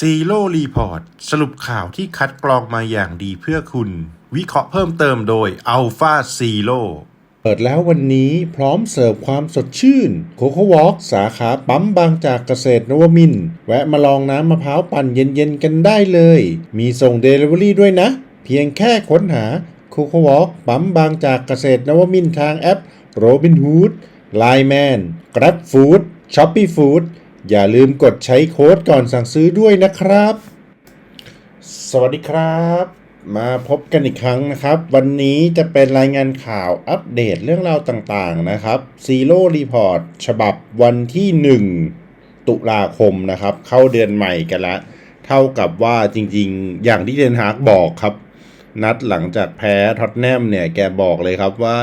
ซีโร่รีพอร์ตสรุปข่าวที่คัดกรองมาอย่างดีเพื่อคุณ วิเคราะห์เพิ่มเติมโดย Alpha Zero เปิดแล้ววันนี้พร้อมเสิร์ฟความสดชื่นโคโค่วอล์กสาขาปั๊มบางจากเกษตรนวมิน แวะมาลองน้ำมะพร้าวปั่นเย็นๆกันได้เลย มีส่งเดลิเวอรี่ด้วยนะ เพียงแค่ค้นหาโคโค่วอล์กปั๊มบางจากเกษตรนวมินทางแอป Robinhood Line Man Grab Food Shopee Food อย่าลืมกดใช้โค้ดก่อนสั่งซื้อด้วยนะครับ สวัสดีครับ มาพบกันอีกครั้งนะครับ วันนี้จะเป็นรายงานข่าวอัปเดตเรื่องราวต่างๆนะครับ Zero Report ฉบับวันที่ 1 ตุลาคมนะครับ เข้าเดือนใหม่กันล้วเท่ากับว่าจริงๆ อย่างที่เดนฮาร์กบอกครับ นัดหลังจากแพ้ท็อตแนมเนี่ยแกบอกเลยครับว่า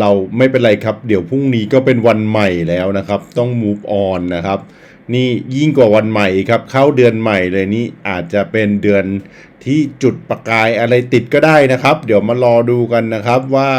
เราไม่เป็นไรครับ เดี๋ยวพรุ่งนี้ก็เป็นวันใหม่แล้วนะครับ ต้อง move on นะครับ นี่ยิ่งกว่าวันใหม่ครับ เข้าเดือนใหม่เลยนี่อาจจะเป็นเดือนที่จุดประกายอะไรติดก็ได้นะครับ เดี๋ยวมารอดูกันนะครับว่า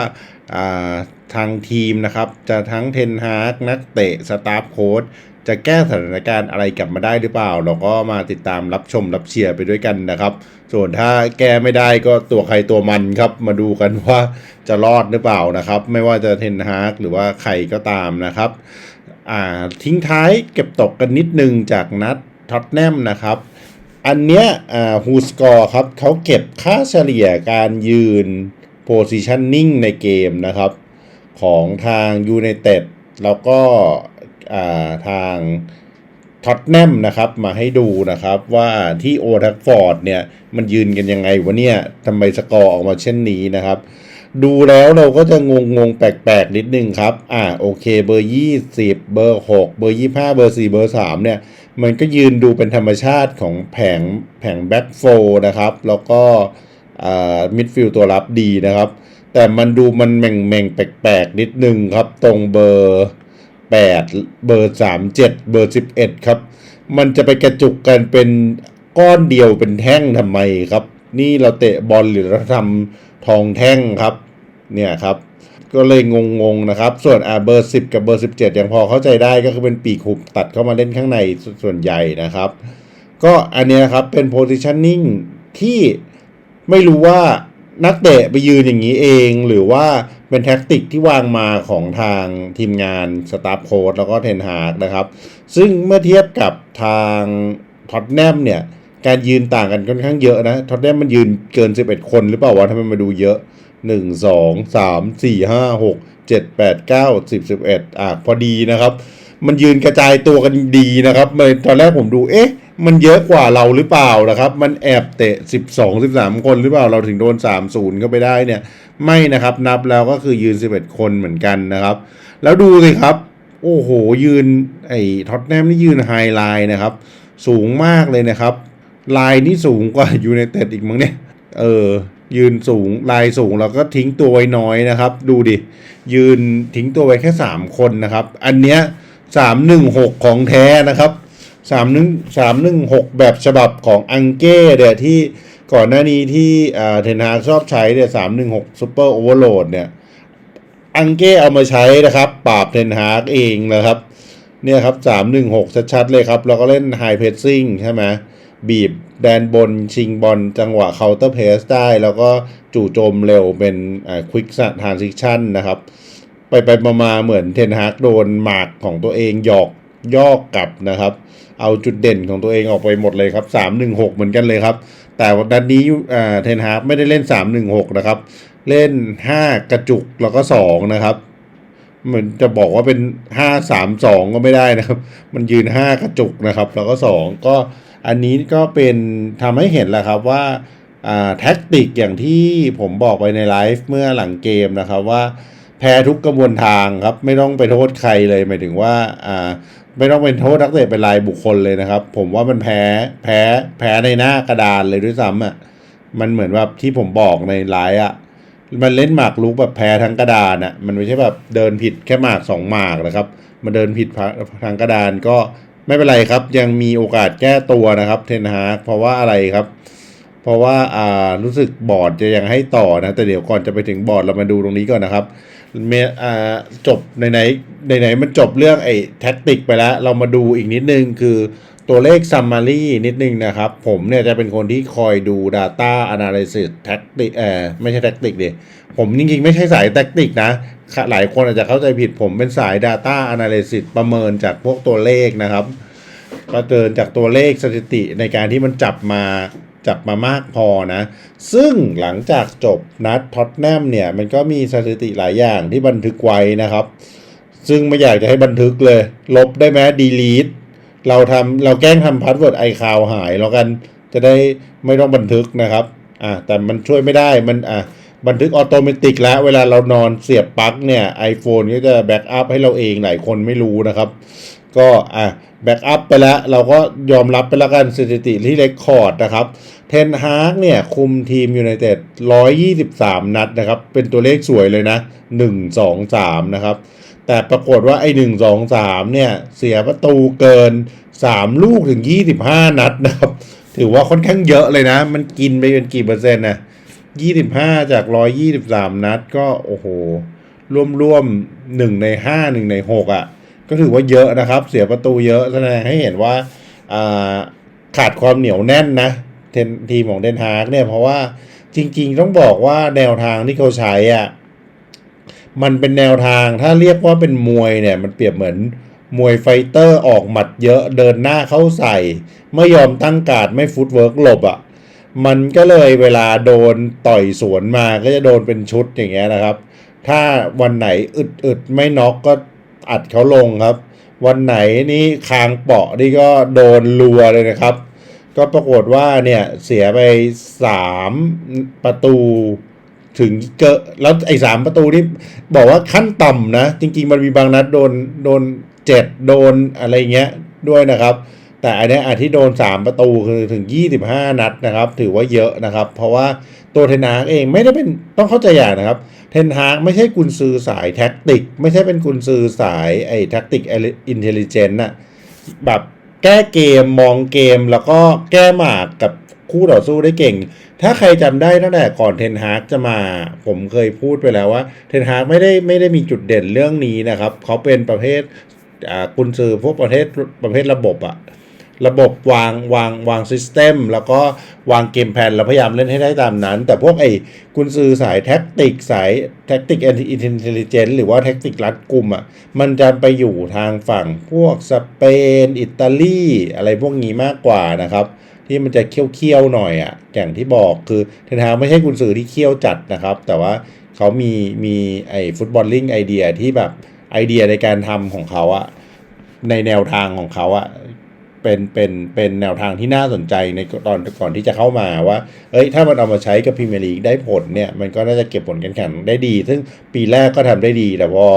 าทางทีมนะครับ จะทั้งเทนฮาร์กนักเตะสตาฟโค้ช จะแก้สถานการณ์อะไรกลับมาได้หรือเปล่า เราก็มาติดตามรับชมรับเชียร์ไปด้วยกันนะครับ ส่วนถ้าแก้ไม่ได้ก็ตัวใครตัวมันครับ มาดูกันว่าจะรอดหรือเปล่านะครับ ไม่ว่าจะเทนฮากหรือว่าใครก็ตามนะครับอ่าทิ้งท้ายเก็บตกกันนิดนึงจากนัดท็อตแนมนะครับอันเนี้ยอ่าฮูสกอร์ครับเขาเก็บค่าเฉลี่ยการยืน positioning ในเกมนะครับ ของทางยูไนเต็ดแล้วก็ ทางท็อตแนมนะครับมาให้ดูนะครับว่าที่โอทักฟอร์ดเนี่ยมันยืนกันยังไงวะเนี่ยทำไมสกอร์ออกมาเช่นนี้นะครับ ดูแล้วเราก็จะงงงๆแปลกๆนิดนึงครับ อ่าโอเคเบอร์ 20 เบอร์ 6 เบอร์ 25 เบอร์ 4 เบอร์ 3 เนี่ย มันก็ยืนดูเป็นธรรมชาติของแผงแผงแบ็กโฟนะครับ แล้วก็มิดฟิลด์ตัวรับดีนะครับ แต่มันดูมันแหม่งแปลกๆนิดนึงครับตรงเบอร์ 8 เบอร์ 37 เบอร์ 11 ครับ มันจะไปกระจุกกันเป็นก้อนเดียวเป็นแท่งทำไมครับ นี่เราเตะบอลหรือเราทำทองแท่งครับ เนี่ยครับ ก็เลยงงๆนะครับ ส่วนอ่าเบอร์ 10 กับเบอร์ 17 ยังพอเข้าใจได้ก็คือเป็นปีกหุบตัดเข้ามาเล่นข้างในส่วนใหญ่นะครับ ก็อันเนี้ยครับเป็น positioning ที่ไม่รู้ว่า นักเตะไปยืนอย่างนี้เองหรือว่าเป็นแท็กติกที่วางมาของทางทีมงานสตาฟโค้ดแล้วก็เทนฮากนะครับ ซึ่งเมื่อเทียบกับทางท็อตแนมเนี่ย การยืนต่างกันค่อนข้างเยอะนะท็อตแนมมันยืนเกิน 11 คนหรือเปล่าวะทำไมมาดูเยอะ 1 2 3 4 5 6 7 8 9 10 11 อะพอดีนะครับ มันยืนกระจายตัวกันดีนะครับเลยตอนแรกผมดูเอ๊ะ มันเยอะกว่าเราหรือเปล่านะครับ มันแอบเตะ 12 13 คนหรือเปล่าเราถึงโดน 3-0เข้าไปได้เนี่ย ไม่นะครับนับแล้วก็คือยืน 11 คนเหมือนกันนะครับ แล้วดูสิครับ โอ้โห ยืนไอ้ท็อตแนมนี่ยืนไฮไลน์นะครับ สูงมากเลยนะครับ ลายนี่สูงกว่ายูไนเต็ดอีกมั้งเนี่ย เออ ยืนสูงลายสูงแล้วก็ทิ้งตัวไว้น้อยนะครับ ดูดิ ยืนทิ้งตัวไว้แค่ 3 คนนะครับ อันเนี้ย316 ของแท้นะครับ 3 1 316แบบฉบับของอังเก้เนี่ยที่ก่อนหน้านี้ที่เทนฮาชอบใช้เนี่ย316 Super Overload เวอร์โหลดเนี่ยอังเก้เอามาใช้นะครับ ปราบเทนฮากเองนะครับ เนี่ยครับ316ชัดๆเลยครับ แล้วก็เล่นไฮเพ s ซิ่งใช่ไหมบีบแดนบนชิงบอลจังหวะเคาน์เตอร์เพสได้ แล้วก็จู่โจมเร็วเป็นควิกทรานซิชันนะครับ ไปไปมามาเหมือนเทนฮากโดนหมากของตัวเองหยอก ย่อกลับนะครับ เอาจุดเด่นของตัวเองออกไปหมดเลยครับ 316 เหมือนกันเลยครับ แต่วันนัดนี้อ่าเทนฮากไม่ได้เล่น 316 นะครับ เล่น 5 กระจุกแล้วก็ 2 นะครับเหมือนจะบอกว่าเป็นห้าสามสองก็ไม่ได้นะครับ มันยืนห้ากระจุกนะครับ แล้วก็สองก็อันนี้ก็เป็นทำให้เห็นแหละครับว่าอ่าแท็กติกอย่างที่ผมบอกไปในไลฟ์เมื่อหลังเกมนะครับว่าแพ้ทุกกระบวนทางครับ ไม่ต้องไปโทษใครเลยหมายถึงว่าอ่า ไม่ต้องเป็นโทษนักเตะเป็นรายบุคคลเลยนะครับ ผมว่ามันแพ้แพ้แพ้ในหน้ากระดานเลยด้วยซ้ำอะมันเหมือนแบบที่ผมบอกในไลฟ์อะมันเล่นหมากลุกแบบแพ้ทั้งกระดานอะมันไม่ใช่แบบเดินผิดแค่หมากสองหมากนะครับมันเดินผิดทางกระดานก็ไม่เป็นไรครับ ยังมีโอกาสแก้ตัวนะครับ เทนฮากเพราะว่าอะไรครับ เพราะว่าอ่ารู้สึกบอร์ดจะยังให้ต่อนะ แต่เดี๋ยวก่อนจะไปถึงบอร์ดเรามาดูตรงนี้ก่อนนะครับ เมอ่าจบในไหนในไหนมันจบเรื่องไอ้แท็กติกไปแล้ว เรามาดูอีกนิดนึงคือตัวเลข summary นิดนึงนะครับ ผมเนี่ยจะเป็นคนที่คอยดู data analysis tactic เออไม่ใช่ tactic ดิผมจริงๆ ไม่ใช่สาย tactic นะ หลายคนอาจจะเข้าใจผิดผมเป็นสาย data analysis ประเมินจากพวกตัวเลขนะครับก็เดินจากตัวเลขสถิติในการที่มันจับมา จับมามากพอนะ ซึ่งหลังจากจบนัดท็อตแนมเนี่ยมันก็มีสถิติหลายอย่างที่บันทึกไว้นะครับ ซึ่งไม่อยากจะให้บันทึกเลย ลบได้ไหมดีลีทเราทำเราแกล้งทำพาสเวิร์ดไอคาวหายแล้วกันจะได้ไม่ต้องบันทึกนะครับอ่าแต่มันช่วยไม่ได้มันอะบันทึกออโตเมติกแล้วเวลาเรานอนเสียบปลั๊กเนี่ย iPhone ก็จะแบ็กอัพให้เราเองหลายคนไม่รู้นะครับ ก็อะแบ็กอัพไปแล้วเราก็ยอมรับไปแล้วกันสถิติที่เรคคอร์ดนะครับเทนฮากเนี่ยคุมทีมยูไนเต็ด123 นัดนะครับ เป็นตัวเลขสวยเลยนะ 1 2 3 นะครับ แต่ปรากฏว่าไอ้ 1 2 3 เนี่ย เสียประตูเกิน 3 ลูกถึง 25 นัดนะครับ ถือว่าค่อนข้างเยอะเลยนะ มันกินไปเป็นกี่เปอร์เซ็นต์นะ25 จาก 123 นัดก็โอ้โห ร่วมๆ1ใน 5 1 ใน 6อะ ก็ถือว่าเยอะนะครับ เสียประตูเยอะแสดงให้เห็นว่าขาดความเหนียวแน่นนะทีมของเดนฮาร์กเนี่ยเพราะว่าจริง ๆ ต้องบอกว่าแนวทางที่เขาใช้อะมันเป็นแนวทางถ้าเรียกว่าเป็นมวยเนี่ยมันเปรียบเหมือนมวยไฟเตอร์ออกหมัดเยอะเดินหน้าเข้าใส่ ไม่ยอมตั้งการ์ดไม่ฟุตเวิร์กหลบอะมันก็เลยเวลาโดนต่อยสวนมาก็จะโดนเป็นชุดอย่างเงี้ยนะครับ ถ้าวันไหนอึดๆไม่น็อกก็ อัดเขาลงครับ วันไหนนี่คางเปาะนี่ก็โดนรัวเลยนะครับ ก็ปรากฏว่าเนี่ยเสียไปสามประตูถึงเกอแล้วไอ้สามประตูนี่บอกว่าขั้นต่ำนะ จริง ๆ มันมีบางนัดโดนโดนเจ็ดโดนอะไรเงี้ยด้วยนะครับ แต่อันนี้อันที่โดน 3 ประตูคือถึง 25 นัดนะครับ ถือว่าเยอะนะครับ เพราะว่าตัวเทนฮากเองไม่ได้เป็นต้องเข้าใจอย่างนะครับ เทนฮากไม่ใช่กุนซือสายแท็กติก ไม่ใช่เป็นกุนซือสายไอ้แท็กติกอินเทลเจนต์น่ะแบบแก้เกมมองเกมแล้วก็แก้หมากกับคู่ต่อสู้ได้เก่ง ถ้าใครจำได้ตั้งแต่ก่อนเทนฮากจะมา ผมเคยพูดไปแล้วว่าเทนฮากไม่ได้ไม่ได้มีจุดเด่นเรื่องนี้นะครับ เขาเป็นประเภทกุนซือพวกประเภทประเภทระบบอะ ระบบวางวางวางซิสเต็มแล้วก็วางเกมแพลนแล้วพยายามเล่นให้ได้ตามนั้น แต่พวกไอ้กุนซือสายแท็กติกสายแท็กติกอินเทลเจนต์หรือว่าแท็กติกรัดกลุ่มอะมันจะไปอยู่ทางฝั่งพวกสเปน อิตาลีอะไรพวกนี้มากกว่านะครับที่มันจะเคี้ยวๆหน่อยอะ อย่างที่บอกคือเทนฮาไม่ใช่กุนซือที่เคี้ยวจัดนะครับ แต่ว่าเขามีมีไอ้ฟุตบอลลิงไอเดียที่แบบไอเดียในการทำของเขาอะในแนวทางของเขาอะ เป็นเป็นเป็นแนวทางที่น่าสนใจในตอนก่อนที่จะเข้ามาว่า เอ้ยถ้ามันเอามาใช้กับพรีเมียร์ลีกได้ผลเนี่ยมันก็น่าจะเก็บผลการแข่งได้ดี ซึ่งปีแรกก็ทำได้ดี แต่พอ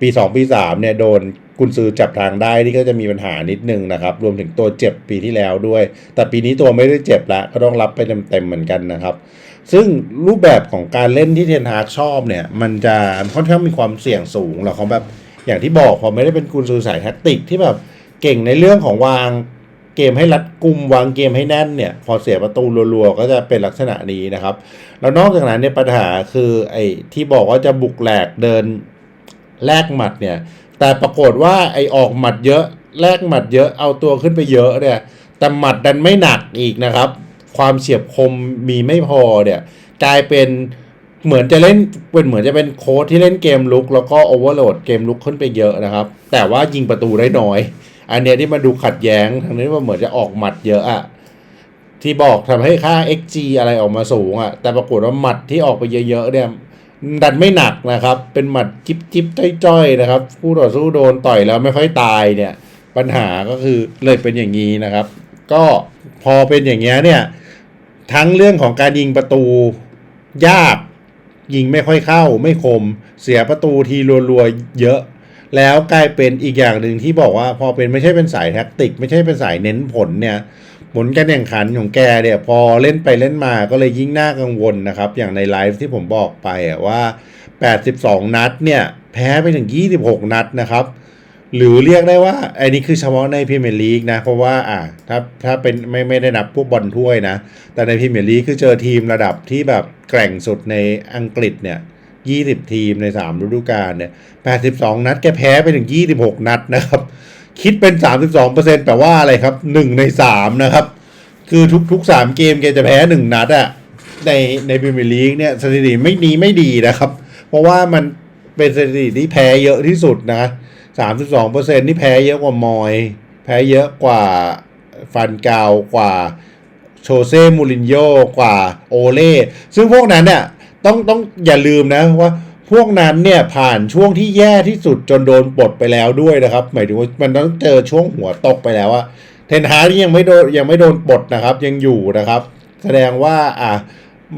ปี 2 ปี 3เนี่ยโดนกุนซือจับทางได้ที่ก็จะมีปัญหานิดนึงนะครับ รวมถึงตัวเจ็บปีที่แล้วด้วย แต่ปีนี้ตัวไม่ได้เจ็บละก็ต้องรับไปเต็มๆเหมือนกันนะครับซึ่งรูปแบบของการเล่นที่เทนฮากชอบเนี่ย มันจะค่อนข้างมีความเสี่ยงสูงแล้วเขาแบบอย่างที่บอกพอไม่ได้เป็นกุนซือสายแท็กติกที่แบบเก่งในเรื่องของวาง เกมให้รัดกุมวางเกมให้แน่นเนี่ยพอเสียประตูรัวๆ ก็จะเป็นลักษณะนี้นะครับ แล้วนอกจากนั้นเนี่ยปัญหาคือไอ้ที่บอกว่าจะบุกแหลกเดินแลกหมัดเนี่ยแต่ปรากฏว่าไอ้ออกหมัดเยอะแลกหมัดเยอะเอาตัวขึ้นไปเยอะเนี่ยแต่หมัดดันไม่หนักอีกนะครับ ความเฉียบคมมีไม่พอเนี่ยกลายเป็นเหมือนจะเล่นเป็นเหมือนจะเป็นโค้ชที่เล่นเกมลุก แล้วก็โอเวอร์โหลดเกมลุกขึ้นไปเยอะนะครับ แต่ว่ายิงประตูได้น้อย อันเนี้ยที่มาดูขัดแย้งทางนี้ว่าเหมือนจะออกหมัดเยอะอะที่บอกทำให้ค่า XG อะไรออกมาสูงอะแต่ปรากฏว่าหมัดที่ออกไปเยอะๆเนี่ยดันไม่หนักนะครับ เป็นหมัดจิบจิบจ้อยๆนะครับผู้ต่อสู้โดนต่อยแล้วไม่ค่อยตายเนี่ย ปัญหาก็คือเลยเป็นอย่างนี้นะครับ ก็พอเป็นอย่างเงี้ยเนี่ยทั้งเรื่องของการยิงประตูยากยิงไม่ค่อยเข้าไม่คม เสียประตูทีรัวๆเยอะ แล้วกลายเป็นอีกอย่างหนึ่งที่บอกว่าพอเป็นไม่ใช่เป็นสายแท็กติก ไม่ใช่เป็นสายเน้นผลเนี่ยผลการแข่งขันของแกเนี่ยพอเล่นไปเล่นมาก็เลยยิ่งน่ากังวลนะครับ อย่างในไลฟ์ที่ผมบอกไปว่า 82 นัดเนี่ย แพ้ไปถึง 26 นัดนะครับ หรือเรียกได้ว่าอันนี้คือเฉพาะในพรีเมียร์ลีกนะ เพราะว่าอ่าถ้าถ้าเป็นไม่ไม่ได้นับพวกบอลถ้วยนะ แต่ในพรีเมียร์ลีกคือเจอทีมระดับที่แบบแกร่งสุดในอังกฤษเนี่ย 20 ทีมใน 3 ฤดูกาลเนี่ย 82 นัดแกแพ้ไปถึง 26 นัดนะครับ คิดเป็น 32%แปลว่าอะไรครับ 1 ใน 3 นะครับ คือทุกทุกสามเกมแกจะแพ้ 1 นัดอะในในพรีเมียร์ลีกเนี่ยสถิติไม่ดีไม่ดีนะครับ เพราะว่ามันเป็นสถิติที่แพ้เยอะที่สุดนะ 32%นี่แพ้เยอะกว่ามอย แพ้เยอะกว่าฟันกาวกว่าโชเซ่มูรินโญ่กว่าโอเล่ซึ่งพวกนั้นเนี่ย ต้องต้องอย่าลืมนะว่าพวกนั้นเนี่ยผ่านช่วงที่แย่ที่สุดจนโดนปลดไปแล้วด้วยนะครับ หมายถึงว่ามันต้องเจอช่วงหัวตกไปแล้วอะเทนฮาร์นี่ยังไม่โดนยังไม่โดนปลดนะครับ ยังอยู่นะครับ แสดงว่าอะ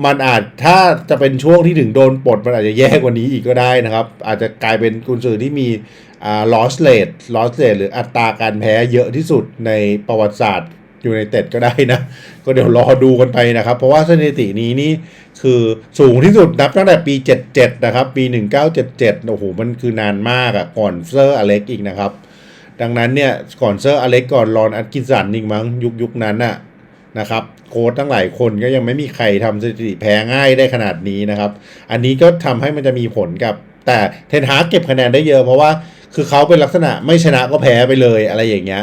มันอาจถ้าจะเป็นช่วงที่ถึงโดนปลดมันอาจจะแย่กว่านี้อีกก็ได้นะครับ อาจจะกลายเป็นกุนซือที่มีอ่า loss rate loss rate หรืออัตราการแพ้เยอะที่สุดในประวัติศาสตร์ ยูไนเต็ดก็ได้นะ ก็เดี๋ยวรอดูกันไปนะครับ เพราะว่าสถิตินี้นี่คือสูงที่สุดนับตั้งแต่ปี 77 นะครับ ปี 1977 โอ้โห มันคือนานมากอะก่อนเซอร์อเล็กอีกนะครับ ดังนั้นเนี่ย ก่อนเซอร์อเล็กก่อนรอนอัตกินสันอีกมั้งยุคยุคนั้นน่ะนะครับโค้ชทั้งหลายคนก็ยังไม่มีใครทำสถิติแพ้ง่ายได้ขนาดนี้นะครับ อันนี้ก็ทำให้มันจะมีผลกับ แต่เทนฮาเก็บคะแนนได้เยอะเพราะว่าคือเขาเป็นลักษณะไม่ชนะก็แพ้ไปเลยอะไรอย่างเงี้ย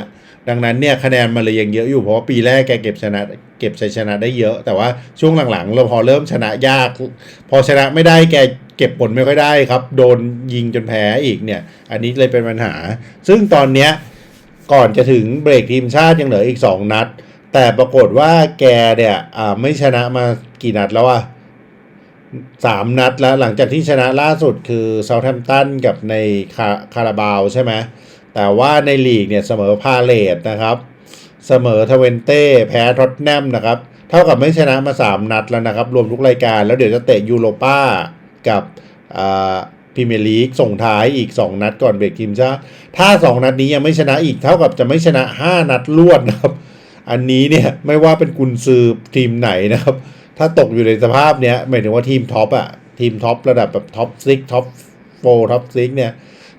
ดังนั้นเนี่ยคะแนนมันเลยยังเยอะอยู่เพราะว่าปีแรกแกเก็บชนะ เก็บชัยชนะได้เยอะ แต่ว่าช่วงหลังๆเราพอเริ่มชนะยาก พอชนะไม่ได้แกเก็บผลไม่ค่อยได้ครับ โดนยิงจนแพ้อีกเนี่ย อันนี้เลยเป็นปัญหา ซึ่งตอนเนี้ยก่อนจะถึงเบรกทีมชาติยังเหลืออีก 2 นัด แต่ปรากฏว่าแกเนี่ยอ่าไม่ชนะมากี่นัดแล้วอะสามนัดแล้วหลังจากที่ชนะล่าสุดคือเซาท์แฮมป์ตันกับในคาคาราบาวใช่ไหม แต่ว่าในลีกเนี่ยเสมอพาเลตนะครับ เสมอทเวนเต้แพ้ท็อตแนมนะครับ เท่ากับไม่ชนะมา 3 นัดแล้วนะครับ รวมทุกรายการ แล้วเดี๋ยวจะเตะยูโรป้ากับพรีเมียร์ลีกส่งท้ายอีก 2 นัดก่อนเบรกทีมชาติถ้า 2 นัดนี้ยังไม่ชนะอีกเท่ากับจะไม่ชนะ 5 นัดรวดนะครับ อันนี้เนี่ยไม่ว่าเป็นกุนซือทีมไหนนะครับ ถ้าตกอยู่ในสภาพเนี้ยหมายถึงว่าทีมท็อปอะทีมท็อประดับแบบท็อปซิกท็อปโฟท็อปซิกเนี่ย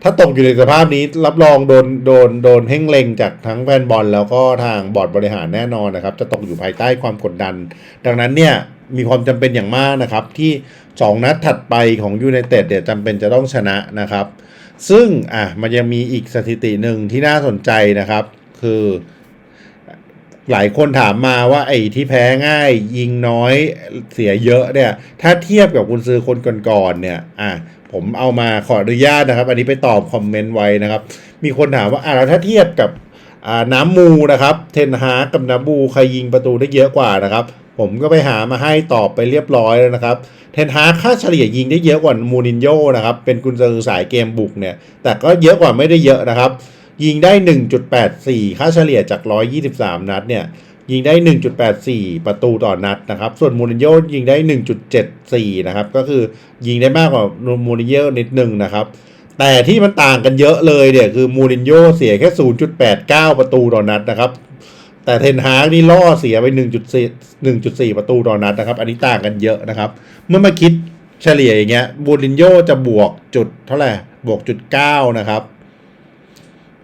ถ้าตกอยู่ในสภาพนี้รับรองโดนโดนโดนเพ่งเลงจากทั้งแฟนบอล แล้วก็ทางบอร์ดบริหารแน่นอนนะครับ จะตกอยู่ภายใต้ความกดดัน ดังนั้นเนี่ยมีความจำเป็นอย่างมากนะครับ ที่ 2 นัดถัดไปของยูไนเต็ดเนี่ยจำเป็นจะต้องชนะนะครับ ซึ่งอะมันยังมีอีกสถิติหนึ่งที่น่าสนใจนะครับ คือหลายคนถามมาว่าไอ้ที่แพ้ง่ายยิงน้อยเสียเยอะเนี่ย ถ้าเทียบกับคุณซื้อคนก่อนๆเนี่ยอะ ผมเอามาขออนุญาตนะครับ อันนี้ไปตอบคอมเมนต์ไว้นะครับ มีคนถามว่าอะแล้วถ้าเทียบกับอ่าน้ำมูนะครับเทนฮากับน้ำมูใครยิงประตูได้เยอะกว่านะครับผมก็ไปหามาให้ตอบไปเรียบร้อยแล้วนะครับ เทนฮากค่าเฉลี่ยยิงได้เยอะกว่ามูรินโญ่นะครับ เป็นกุญซือสายเกมบุกเนี่ย แต่ก็เยอะกว่าไม่ได้เยอะนะครับ ยิงได้ 1.84 ค่าเฉลี่ยจาก 123 นัดเนี่ย ยิงได้ 1.84 ประตูต่อนัดนะครับ ส่วนมูรินโญ่ยิงได้ 1.74 นะครับ ก็คือยิงได้มากกว่ามูรินโญ่นิดนึงนะครับ แต่ที่มันต่างกันเยอะเลยเนี่ยคือมูรินโญ่เสียแค่ 0.89 ประตูต่อนัดนะครับ แต่เทนฮากนี่ล่อเสียไป 1.4 1.4 ประตูต่อนัดนะครับ อันนี้ต่างกันเยอะนะครับ เมื่อมาคิดเฉลี่ยอย่างเงี้ยมูรินโญ่จะบวกจุดเท่าไหร่ บวกจุด9นะครับ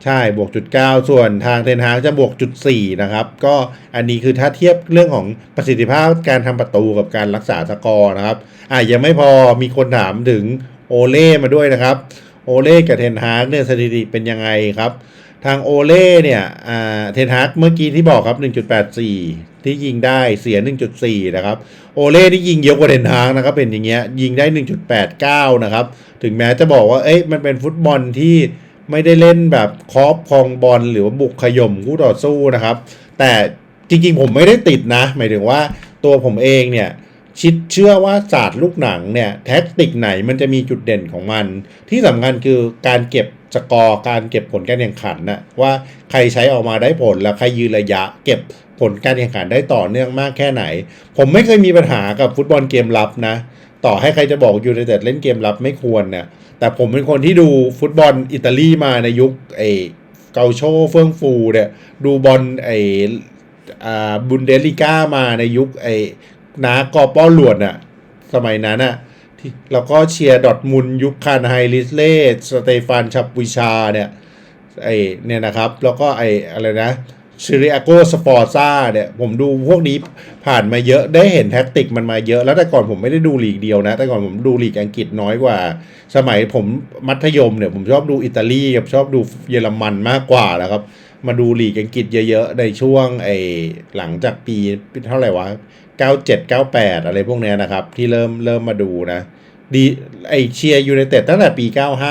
ใช่บวกจุด9ส่วนทางเทนฮากจะบวกจุด4นะครับ ก็อันนี้คือถ้าเทียบเรื่องของประสิทธิภาพการทำประตูกับการรักษาสกอร์นะครับอะยังไม่พอมีคนถามถึงโอเล่มาด้วยนะครับ โอเล่กับเทนฮากเนี่ยสถิติเป็นยังไงครับ ทางโอเล่เนี่ยอ่าเทนฮากเมื่อกี้ที่บอกครับ 1.84 ที่ยิงได้เสีย 1.4 นะครับ โอเล่ที่ยิงเยอะกว่าเทนฮากนะครับเป็นอย่างเงี้ยยิงได้ 1.89 นะครับ ถึงแม้จะบอกว่าเอ้ยมันเป็นฟุตบอลที่ ไม่ได้เล่นแบบครอบคองบอลหรือว่าบุกขย่มคู่ต่อสู้นะครับ แต่จริงๆผมไม่ได้ติดนะ หมายถึงว่าตัวผมเองเนี่ยชิดเชื่อว่าศาสตร์ลูกหนังเนี่ยแท็กติกไหนมันจะมีจุดเด่นของมัน ที่สำคัญคือการเก็บสกอร์การเก็บผลการแข่งขันนะว่าใครใช้ออกมาได้ผลแล้วใครยืนระยะ เก็บผลการแข่งขันได้ต่อเนื่องมากแค่ไหน ผมไม่เคยมีปัญหากับฟุตบอลเกมรับนะ ต่อให้ใครจะบอกยูไนเต็ดเล่นเกมรับไม่ควรเนี่ยแต่ผมเป็นคนที่ดูฟุตบอลอิตาลีมาในยุคไอ้เกาโชเฟื่องฟูเนี่ยดูบอลไอ้อ่าบุนเดลิก้ามาในยุคไอ้นากอป้อหลวนอะสมัยนั้นอะที่แล้วก็เชียร์ดอทมุนยุคคานไฮลิสเล่สเตฟานชับวิชาเนี่ยไอเนี่ยนะครับ แล้วก็ไออะไรนะ ชิริอาโกสปอร์ซ่าเนี่ย ผมดูพวกนี้ผ่านมาเยอะได้เห็นแท็กติกมันมาเยอะแล้วแต่ก่อนผมไม่ได้ดูลีกเดียวนะ แต่ก่อนผมดูลีกอังกฤษน้อยกว่า สมัยผมมัธยมเนี่ย ผมชอบดูอิตาลีกับชอบดูเยอรมันมากกว่าแล้วครับ มาดูลีกอังกฤษเยอะๆ ในช่วงไอ้หลังจากปีเท่าไหร่วะ 97 98 อะไรพวกเนี้ยนะครับ ที่เริ่มเริ่มมาดูนะดีไอเชียร์ยูไนเต็ดตั้งแต่ปี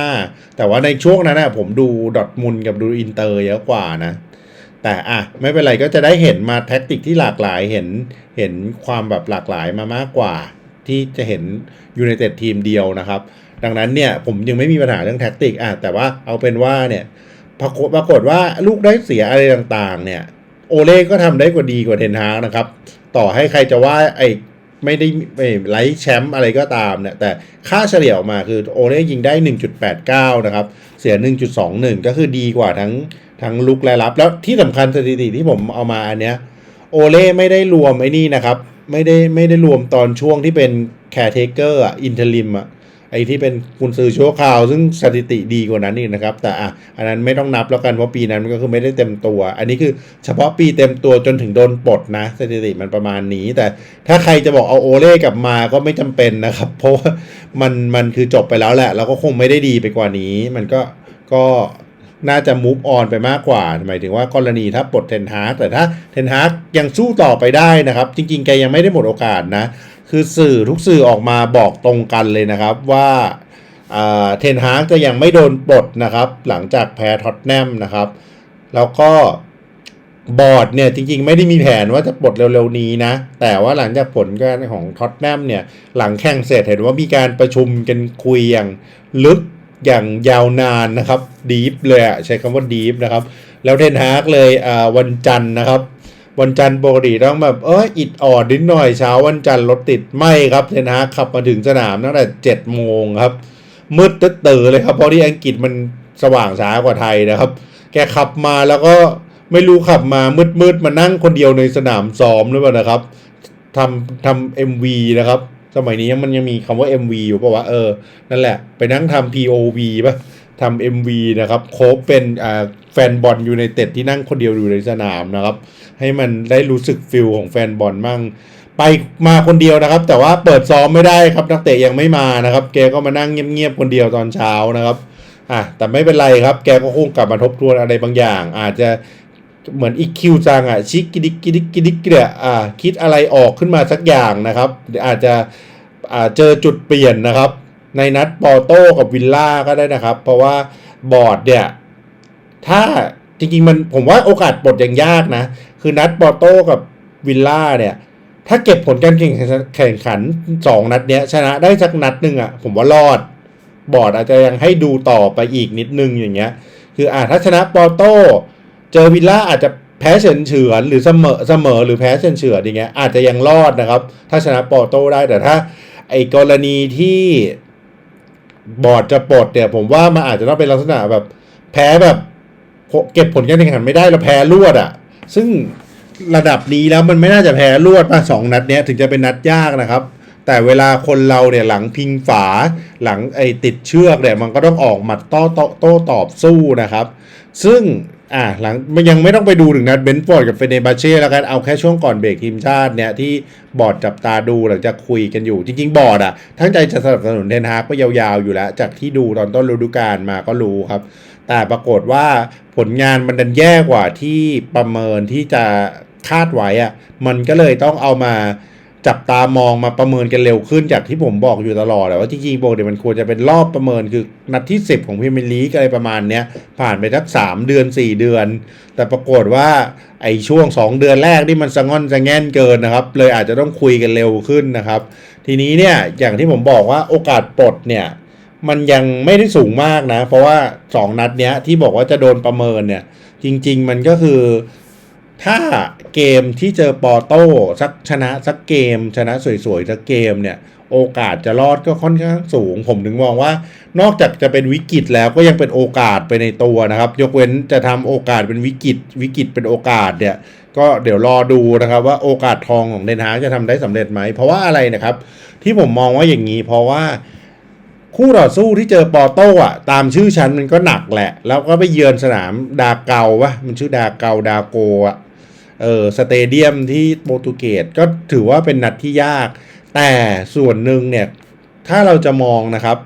95 แต่ว่าในช่วงนั้นนะผมดูดอทมุนกับดูอินเตอร์เยอะกว่านะ แต่อะไม่เป็นไรก็จะได้เห็นมาแท็กติกที่หลากหลายเห็นเห็นความแบบหลากหลายมามากกว่า ที่จะเห็นยูไนเต็ดทีมเดียวนะครับ ดังนั้นเนี่ยผมยังไม่มีปัญหาเรื่องแท็กติกอะแต่ว่าเอาเป็นว่าเนี่ยปรากฏปรากฏว่าลูกได้เสียอะไรต่างๆ เนี่ย โอเล่ก็ทำได้กว่าดีกว่าเทนฮากนะครับ ต่อให้ใครจะว่าไอ้ไม่ได้ไม่ไลท์แชมป์อะไรก็ตามเนี่ยแต่ค่าเฉลี่ยออกมาคือโอเล่ยิงได้ 1.89 นะครับ เสีย 1.21 ก็คือดีกว่าทั้ง ทั้งลุกและรับ แล้วที่สำคัญสถิติที่ผมเอามาอันเนี้ยโอเล่ไม่ได้รวมไอ้นี่นะครับ ไม่ได้ไม่ได้รวมตอนช่วงที่เป็นแคร์เทเกอร์อะอินเทลิมอะไอ้ที่เป็นกุนซือชั่วคราว ซึ่งสถิติดีกว่านั้นนี่นะครับ แต่อะอันนั้นไม่ต้องนับแล้วกันเพราะปีนั้นมันก็คือไม่ได้เต็มตัว อันนี้คือเฉพาะปีเต็มตัวจนถึงโดนปลดนะ สถิติมันประมาณนี้ แต่ถ้าใครจะบอกเอาโอเล่กลับมาก็ไม่จำเป็นนะครับ เพราะว่ามันมันคือจบไปแล้วแหละ แล้วก็คงไม่ได้ดีไปกว่านี้ มันก็ก็ น่าจะมูฟออนไปมากกว่า หมายถึงว่ากรณีถ้าปลดเทนฮาร์กแต่ถ้าเทนฮาร์กยังสู้ต่อไปได้นะครับ จริงๆ แกยังไม่ได้หมดโอกาสนะ คือสื่อทุกสื่อออกมาบอกตรงกันเลยนะครับว่าเทนฮาร์กจะยังไม่โดนปลดนะครับ หลังจากแพ้ท็อตแนมนะครับ แล้วก็บอร์ดเนี่ยจริงๆ ไม่ได้มีแผนว่าจะปลดเร็วๆนี้นะ แต่ว่าหลังจากผลการของท็อตแนมเนี่ยหลังแข่งเสร็จเห็นว่ามีการประชุมกันคุยอย่างลึก อย่างยาวนานนะครับดีฟเลยอะใช้คำว่าดีฟนะครับ แล้วเทนฮากเลยวันจันทร์นะครับวันจันทร์ปกติต้องแบบเอออิดออดนิดหน่อยเช้าวันจันทร์รถติดไม่ครับเทนฮากขับมาถึงสนามตั้งแต่เจ็ดโมงครับ มืดตึ๊ดตื่เลยครับเพราะที่อังกฤษมันสว่างช้ากว่าไทยนะครับ แกขับมาแล้วก็ไม่รู้ขับมามืดมืดมานั่งคนเดียวในสนามซ้อมหรือเปล่านะครับทำทำเอ็มวีนะครับ สมัยนี้มันยังมีคำว่า MV อยู่ป่าวะเออ นั่นแหละ ไปนั่งทำ POV ป่ะทำ MV นะครับ โคบเป็นอ่าแฟนบอลยูไนเต็ดที่นั่งคนเดียวอยู่ในสนามนะครับ ให้มันได้รู้สึกฟิลของแฟนบอลมั่ง ไปมาคนเดียวนะครับ แต่ว่าเปิดซ้อมไม่ได้ครับ นักเตะยังไม่มานะครับ แกก็มานั่งเงียบๆคนเดียวตอนเช้านะครับอะแต่ไม่เป็นไรครับ แกก็คงกลับมาทบทวนอะไรบางอย่าง อาจจะ เหมือนอีคิวจังอะชิกกิดิกกิดิกกิดิกเนี่ยอ่าคิดอะไรออกขึ้นมาสักอย่างนะครับอาจจะอ่าเจอจุดเปลี่ยนนะครับ ในนัดปอโต้กับวิลล่าก็ได้นะครับ เพราะว่าบอร์ดเนี่ยถ้าจริงๆมันผมว่าโอกาสปลดยังยากนะ คือนัดปอโต้กับวิลล่าเนี่ย ถ้าเก็บผลการแข่งแข่งขันสองนัดเนี้ยชนะได้สักนัดหนึ่งอะผมว่ารอด บอร์ดอาจจะยังให้ดูต่อไปอีกนิดนึงอย่างเงี้ย คืออ่าถ้าชนะปอโต้ เจอวิลล่าอาจจะแพ้เฉือนเฉือนหรือเสมอเสมอหรือแพ้เฉือนเฉือนอย่างเงี้ยอาจจะยังรอดนะครับ ถ้าชนะปอร์โตได้แต่ถ้า ไอ้กรณีที่บอร์ดจะปลดเนี่ยผมว่ามันอาจจะต้องเป็นลักษณะแบบ แพ้แบบ เก็บผลการแข่งขันไม่ได้แล้วแพ้รวดอะ่ะ ซึ่งระดับนี้แล้วมันไม่น่าจะแพ้รวดมาสองนัดเนี้ยถึงจะเป็นนัดยากนะครับ แต่เวลาคนเราเนี่ยหลังพิงฝาหลังไอ้ติดเชือกเนี่ยมันก็ต้องออกหมัดโตโต้โต้ตอบสู้นะครับ ซึ่ง อ่าหลังมันยังไม่ต้องไปดูถึงนัดเบนฟอร์ดกับเฟเนบาเช่แล้วกันเอาแค่ช่วงก่อนเบรกทีมชาติเนี่ยที่บอร์ดจับตาดูหลังจากคุยกันอยู่ จริง ๆ บอร์ดอะทั้งใจจะสนับสนุนเทนฮากไปยาวๆอยู่แล้ว จากที่ดูตอนต้นฤดูกาลมาก็รู้ครับ แต่ปรากฏว่าผลงานมันดันแย่กว่าที่ประเมินที่จะคาดไว้อะมันก็เลยต้องเอามา จับตามองมาประเมินกันเร็วขึ้นจากที่ผมบอกอยู่ตลอดแหละว่าจริงๆโบเดี๋ยวมันควรจะเป็นรอบประเมินคือนัดที่ 10 ของพรีเมียร์ลีกอะไรประมาณเนี้ยผ่านไปสักสามเดือน 4 เดือน แต่ปรากฏว่าไอ้ช่วง 2 เดือนแรกนี่มันสะง่อนสะแง่นเกินนะครับ เลยอาจจะต้องคุยกันเร็วขึ้นนะครับ ทีนี้เนี่ยอย่างที่ผมบอกว่าโอกาสปลดเนี่ยมันยังไม่ได้สูงมากนะ เพราะว่า 2 นัดเนี้ยที่บอกว่าจะโดนประเมินเนี่ยจริง ๆ มันก็คือ ถ้าเกมที่เจอปอโต้สักชนะสักเกม ชนะสวยๆสักเกมเนี่ย โอกาสจะรอดก็ค่อนข้างสูง ผมถึงมองว่า นอกจากจะเป็นวิกฤตแล้วก็ยังเป็นโอกาสไปในตัวนะครับ ยกเว้นจะทำโอกาสเป็นวิกฤต วิกฤตเป็นโอกาสเนี่ย ก็เดี๋ยวรอดูนะครับ ว่าโอกาสทองของเดนฮาจะทำได้สำเร็จไหม เพราะว่าอะไรนะครับ ที่ผมมองว่าอย่างนี้เพราะว่าคู่ต่อสู้ที่เจอปอโต้อะตามชื่อชั้นมันก็หนักแหละ แล้วก็ไปเยือนสนามดาเกาวะมันชื่อดาเกาดาโกอะ เออสเตเดียมที่โปรตุเกสก็ถือว่าเป็นนัดที่ยาก แต่ส่วนหนึ่งเนี่ย ถ้าเราจะมองนะครับ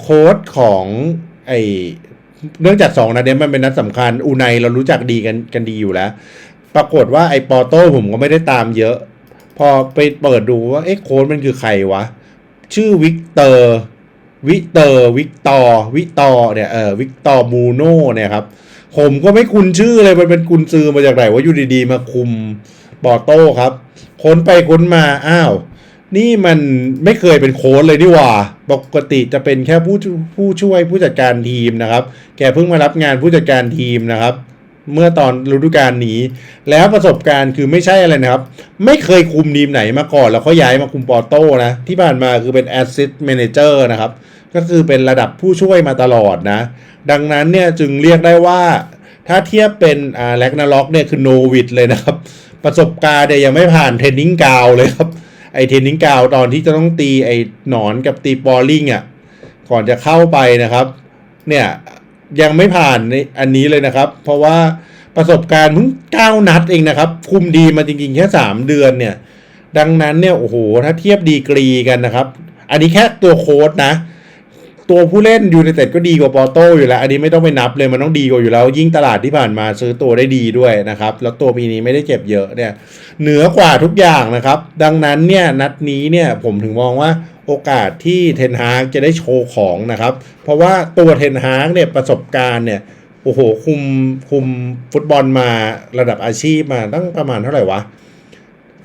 โค้ดของไอเนื่องจากสองนัดเนี้ยมันเป็นนัดสำคัญอูไนเรารู้จักดีกันกันดีอยู่แล้ว ปรากฏว่าไอปอโต้ผมก็ไม่ได้ตามเยอะ พอไปเปิดดูว่าเอ๊ะโค้ดมันคือใครวะ ชื่อวิกเตอร์วิเตอร์วิกตอร์วิตอร์เนี่ยเออวิกตอร์มูโน่เนี่ยครับ ผมก็ไม่คุ้นชื่อเลยมันเป็นกุนซือมาจากไหนว่าอยู่ดีๆ มาคุมปอโต้ครับ ค้นไปค้นมาอ้าว นี่มันไม่เคยเป็นโค้ชเลยนี่หว่า ปกติจะเป็นแค่ผู้ผู้ช่วยผู้จัดการทีมนะครับ แกเพิ่งมารับงานผู้จัดการทีมนะครับเมื่อตอนฤดูกาลนี้ แล้วประสบการณ์คือไม่ใช่อะไรนะครับ ไม่เคยคุมทีมไหนมาก่อน แล้วเขาย้ายมาคุมปอโต้นะ ที่ผ่านมาคือเป็น assist manager นะครับ ก็คือเป็นระดับผู้ช่วยมาตลอดนะ ดังนั้นเนี่ยจึงเรียกได้ว่า ถ้าเทียบเป็นอ่าแลกนาล็อกเนี่ยคือโนวิดเลยนะครับ ประสบการณ์เนี่ยยังไม่ผ่านเทนนิงกาวเลยครับ ไอเทนนิงกาวตอนที่จะต้องตีไอหนอนกับตีบอลลิงอะก่อนจะเข้าไปนะครับ เนี่ยยังไม่ผ่านในอันนี้เลยนะครับ เพราะว่าประสบการณ์เพิ่งเก้านัดเองนะครับ คุมดีมาจริงๆ แค่สามเดือนเนี่ย ดังนั้นเนี่ยโอ้โหถ้าเทียบดีกรีกันนะครับ อันนี้แค่ตัวโค้ดนะ ตัวผู้เล่นยูไนเต็ดก็ดีกว่าปอโต้อยู่แล้ว อันนี้ไม่ต้องไปนับเลยมันต้องดีกว่าอยู่แล้ว ยิ่งตลาดที่ผ่านมาซื้อตัวได้ดีด้วยนะครับ แล้วตัวปีนี้ไม่ได้เจ็บเยอะเนี่ยเหนือกว่าทุกอย่างนะครับ ดังนั้นเนี่ยนัดนี้เนี่ยผมถึงมองว่าโอกาสที่เทนฮากจะได้โชว์ของนะครับ เพราะว่าตัวเทนฮากเนี่ยประสบการณ์เนี่ยโอ้โหคุมคุมฟุตบอลมาระดับอาชีพมาตั้งประมาณเท่าไหร่วะ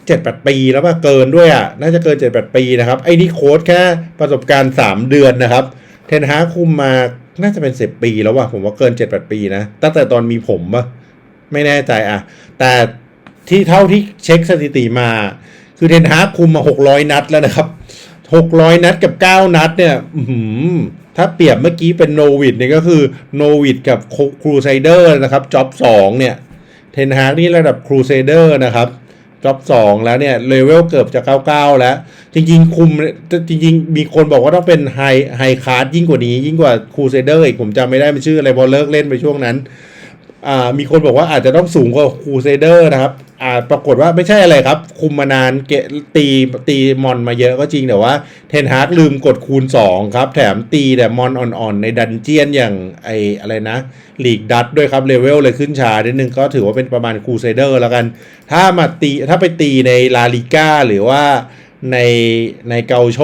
เจ็ดแปดปีแล้วป่ะเกินด้วยอะน่าจะเกินเจ็ดแปดปีนะครับไอ้นี่โค้ดแค่ประสบการณ์สามเดือนนะครับ เทนฮาคุมมาน่าจะเป็นสิบปีแล้วว่ะผมว่าเกินเจ็ดแปดปีนะ ตั้งแต่ตอนมีผมป่ะไม่แน่ใจอะ แต่ที่เท่าที่เช็คสถิติมา คือเทนฮาคุมมาหกร้อยนัดแล้วนะครับหกร้อยนัดกับเก้านัดเนี่ยถ้าเปรียบเมื่อกี้เป็นโนวิดเนี่ยก็คือโนวิดกับครูไซเดอร์นะครับจ็อบสองเนี่ยเทนฮากนี่ระดับครูเซเดอร์นะครับ จ็อบสองแล้วเนี่ยเลเวลเกือบจะ99แล้ว จริงๆคุมจริงๆ มีคนบอกว่าต้องเป็นไฮไฮคาร์ดยิ่งกว่านี้ ยิ่งกว่าครูเซเดอร์อีกผมจำไม่ได้มันชื่ออะไรพอเลิกเล่นไปช่วงนั้น มีคนบอกว่าอาจจะต้องสูงกว่าครูเซเดอร์นะครับอ่าปรากฏว่าไม่ใช่อะไรครับ คุมมานานเกตีตีมอนมาเยอะก็จริงแต่ว่าเทนฮาร์กลืมกดคูณ 2 ครับ แถมตีแต่มอนอ่อนๆ ในดันเจียนอย่างไออะไรนะลีกดัตด้วยครับเลเวลเลยขึ้นช้านิดนึงก็ถือว่าเป็นประมาณครูเซเดอร์แล้วกัน ถ้ามาตีถ้าไปตีในลาลิก้าหรือว่าในในเกาโช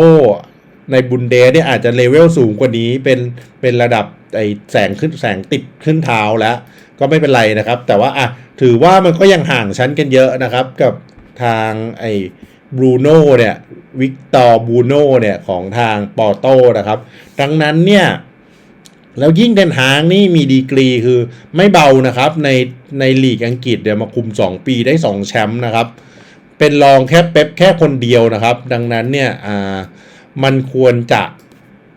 ในบุนเดสเนี่ยอาจจะเลเวลสูงกว่านี้เป็นเป็นระดับไอแสงขึ้นแสงติดขึ้นเท้าแล้ว ก็ไม่เป็นไรนะครับ แต่ว่าอะถือว่ามันก็ยังห่างชั้นกันเยอะนะครับ กับทางไอ้บรูโน่เนี่ยวิกตอร์บรูโน่เนี่ยของทางปอโต้นะครับ ดังนั้นเนี่ยแล้วยิ่งเดนฮางนี่มีดีกรีคือไม่เบานะครับ ในในลีกอังกฤษเดี๋ยวมาคุม 2 ปีได้ 2 แชมป์นะครับ เป็นรองแค่เป๊ปแค่คนเดียวนะครับ ดังนั้นเนี่ยอ่ามันควรจะ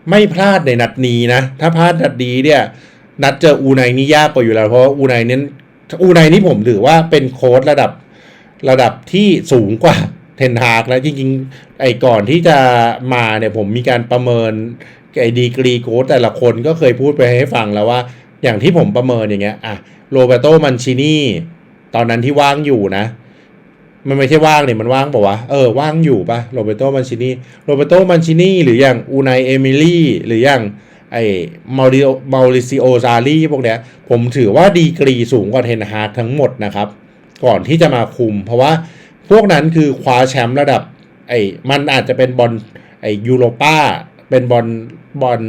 ไม่พลาดในนัดนี้นะ ถ้าพลาดนัดนี้เนี่ย นัดเจออูไนนี่ยากกว่าอยู่แล้ว เพราะว่าอูไนเน้นอูไนนี่ผมถือว่าเป็นโค้ดระดับระดับที่สูงกว่าเทนฮากแล้วจริงๆ ไอ้ก่อนที่จะมาเนี่ยผมมีการประเมินไอ้ดีกรีโค้ดแต่ละคนก็เคยพูดไปให้ฟังแล้วว่า อย่างที่ผมประเมินอย่างเงี้ยอะโรเบโตมันชินีตอนนั้นที่ว่างอยู่นะ มันไม่ใช่ว่างเนี่ยมันว่างปล่าวะ เออว่างอยู่ปะโรเบโตมันชินีโรเบโตมันชินีหรืออย่างอูไนเอมิลี่หรืออย่าง ไอ้มาริโอมาริซิโอซารีพวกเนี้ยผมถือว่าดีกรีสูงกว่าเทนฮากทั้งหมดนะครับ ก่อนที่จะมาคุม เพราะว่าพวกนั้นคือคว้าแชมป์ระดับไอ้มันอาจจะเป็นบอลไอ้ยูโรป้าเป็นบอลบอล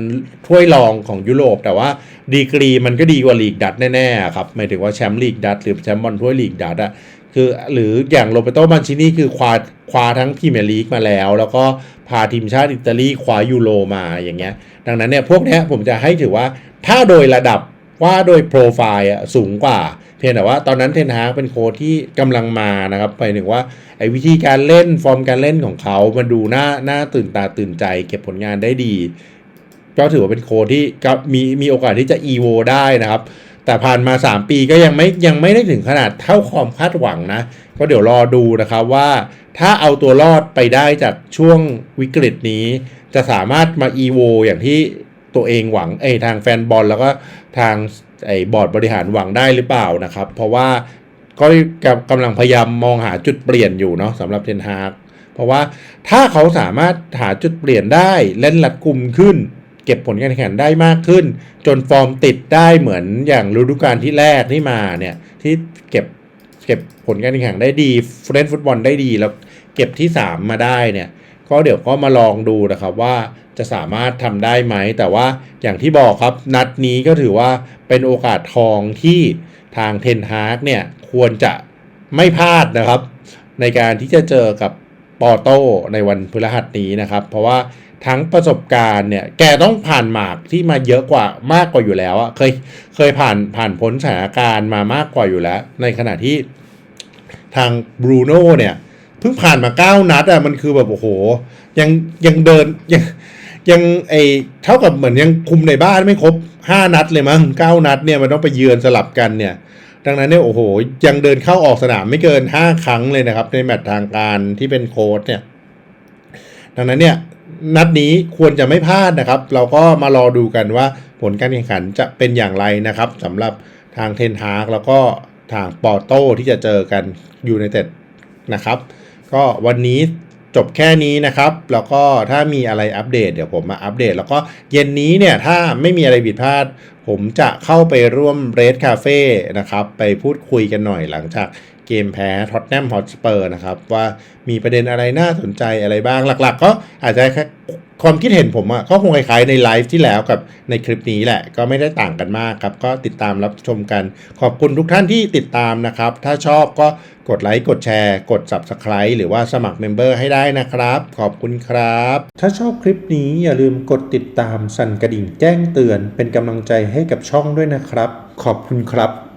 ถ้วยรองของยุโรป แต่ว่าดีกรีมันก็ดีกว่าลีกดัตแน่ๆครับหมายถึงว่าแชมป์ลีกดัตหรือแชมป์บอลถ้วยลีกดัตอะคือหรืออย่างโรเบโตมันชินี่คือคว้าคว้าทั้งพรีเมียร์ลีกมาแล้ว แล้วก็พาทีมชาติอิตาลีคว้ายูโรมาอย่างเงี้ย ดังนั้นเนี่ยพวกนี้ผมจะให้ถือว่าถ้าโดยระดับว่าโดยโปรไฟล์อะสูงกว่า เพียงแต่ว่าตอนนั้นเทนฮากเป็นโค้ชที่กำลังมานะครับไปถึงว่าไอ้วิธีการเล่นฟอร์มการเล่นของเขามันดูน่าน่าตื่นตาตื่นใจ เก็บผลงานได้ดี ก็ถือว่าเป็นโค้ชที่มีมีโอกาสที่จะอีโวได้นะครับ แต่ผ่านมา 3 ปีก็ยังไม่ยังไม่ได้ถึงขนาดเท่าความคาดหวังนะ ก็เดี๋ยวรอดูนะครับว่าถ้าเอาตัวรอดไปได้จากช่วงวิกฤตนี้ จะสามารถมา EVO อย่างที่ตัวเองหวังเอยทางแฟนบอลแล้วก็ทางไอ้บอร์ดบริหารหวังได้หรือเปล่านะครับ เพราะว่าก็กำลังพยายามมองหาจุดเปลี่ยนอยู่เนาะสำหรับเทนฮากเพราะว่าถ้าเขาสามารถหาจุดเปลี่ยนได้เล่นรัดกลุ่มขึ้น เก็บผลการแข่งขันได้มากขึ้น จนฟอร์มติดได้เหมือนอย่างฤดูกาลที่แรกที่มาเนี่ยที่เก็บเก็บผลการแข่งขันได้ดีเล่นฟุตบอลได้ดีแล้วเก็บที่ 3 มาได้เนี่ยก็เดี๋ยวก็มาลองดูนะครับว่าจะสามารถทำได้ไหม แต่ว่าอย่างที่บอกครับนัดนี้ก็ถือว่าเป็นโอกาสทองที่ทางเทนฮาร์กเนี่ยควรจะไม่พลาดนะครับ ในการที่จะเจอกับปอโต้ในวันพฤหัสนี้นะครับ เพราะว่า ทั้งประสบการณ์เนี่ย แกต้องผ่านหมากที่มาเยอะกว่ามากกว่าอยู่แล้วอะเคยเคยผ่านผ่านพ้นสถานการณ์มามากกว่าอยู่แล้ว ในขณะที่ทางบรูโน่เนี่ยเพิ่งผ่านมาเก้านัดอะมันคือแบบโอ้โห ยังยังเดินยังยังไอเท่ากับเหมือนยังคุมในบ้านไม่ครบห้านัดเลยมั้งเก้านัดเนี่ยมันต้องไปเยือนสลับกันเนี่ย ดังนั้นเนี่ยโอ้โห ยังเดินเข้าออกสนามไม่เกิน5ครั้งเลยนะครับ ในแมตช์ทางการที่เป็นโค้ชเนี่ย ดังนั้นเนี่ย นัดนี้ควรจะไม่พลาดนะครับ เราก็มารอดูกันว่าผลการแข่งขันจะเป็นอย่างไรนะครับสำหรับทางเทนฮากแล้วก็ทางปอโต้ที่จะเจอกันยูไนเต็ดนะครับ ก็วันนี้จบแค่นี้นะครับ แล้วก็ถ้ามีอะไรอัปเดตเดี๋ยวผมมาอัปเดต แล้วก็เย็นนี้เนี่ยถ้าไม่มีอะไรผิดพลาด ผมจะเข้าไปร่วมเรดคาเฟ่นะครับ ไปพูดคุยกันหน่อยหลังจาก เกมแพ้ท็อตแนมฮอตสเปอร์นะครับ ว่ามีประเด็นอะไรน่าสนใจอะไรบ้างหลักๆ ก็อาจจะแค่ความคิดเห็นผมอะก็คงคล้ายๆในไลฟ์ที่แล้วกับในคลิปนี้แหละ ก็ไม่ได้ต่างกันมากครับ ก็ติดตามรับชมกัน ขอบคุณทุกท่านที่ติดตามนะครับ ถ้าชอบก็กดไลค์กดแชร์ กด Subscribe หรือว่าสมัครเมมเบอร์ให้ได้นะครับ ขอบคุณครับ ถ้าชอบคลิปนี้อย่าลืมกดติดตามสั่นกระดิ่งแจ้งเตือน เป็นกำลังใจให้กับช่องด้วยนะครับ ขอบคุณครับ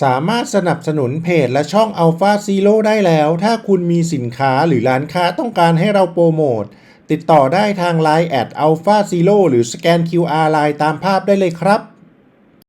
สามารถสนับสนุนเพจและช่อง Alpha Zero ได้แล้ว ถ้าคุณมีสินค้าหรือร้านค้าต้องการให้เราโปรโมท ติดต่อได้ทาง Line at Alpha Zero หรือสแกน QR Line ตามภาพได้เลยครับ